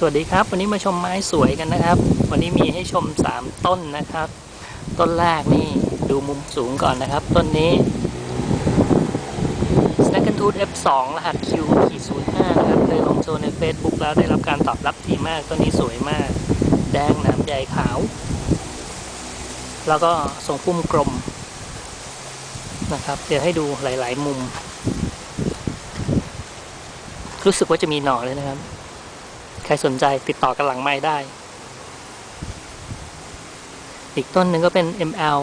สวัสดีครับ วันนี้มาชมไม้สวยกันนะครับ วันนี้มีให้ชม 3 ต้นนะครับ ต้นแรกนี่ดูมุมสูงก่อนนะครับ ต้นนี้ s n a c k a n t o o t F2 รหัส Q 05นะครับเคยลงโชว์ใน Facebook แล้วได้รับการตอบรับดีมาก ต้นนี้สวยมาก แดงหนามใหญ่ขาว แล้วก็ทรงพุ่มกลมนะครับ เดี๋ยวให้ดูหลาย ๆ มุม รู้สึกว่าจะมีหน่อเลยนะครับ ใครสนใจติดต่อกันหลังไม้ได้ อีกต้นหนึ่งก็เป็น ML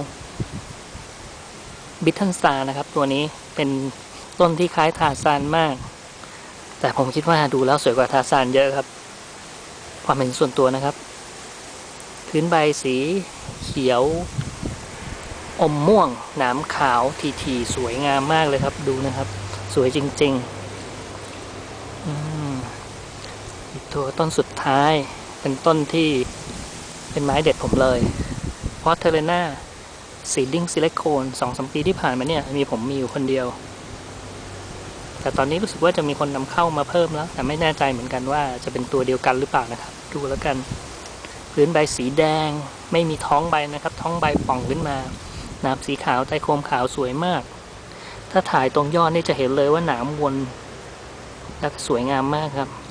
b i t t e n s t a r นะครับ ตัวนี้เป็นต้นที่คล้ายทาซานมาก แต่ผมคิดว่าดูแล้วสวยกว่าทาซานเยอะครับ ความเห็นส่วนตัวนะครับ พื้นใบสีเขียว อมม่วง หนามขาวทีๆสวยงามมากเลยครับ ดูนะครับ สวยจริง ๆ ตัวต้นสุดท้ายเป็นต้นที่เป็นไม้เด็ดผมเลย เพราะเทเลนาซีดิ้งซิลิโคนสองสมปีที่ผ่านมาเนี่ย มีผมมีอยู่คนเดียว แต่ตอนนี้รู้สึกว่าจะมีคนนำเข้ามาเพิ่มแล้ว แต่ไม่แน่ใจเหมือนกันว่าจะเป็นตัวเดียวกันหรือเปล่านะครับ ดูแล้วกัน พื้นใบสีแดงไม่มีท้องใบนะครับ ท้องใบป่องขึ้นมาหนามสีขาวใต้โคมขาวสวยมาก ถ้าถ่ายตรงยอดนี่จะเห็นเลยว่าหนามวนและสวยงามมากครับ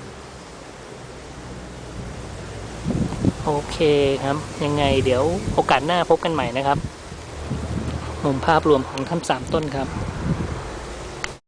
โอเคครับ ยังไงเดี๋ยวโอกาสหน้าพบกันใหม่นะครับ มุมภาพรวมของทั้งสามต้นครับ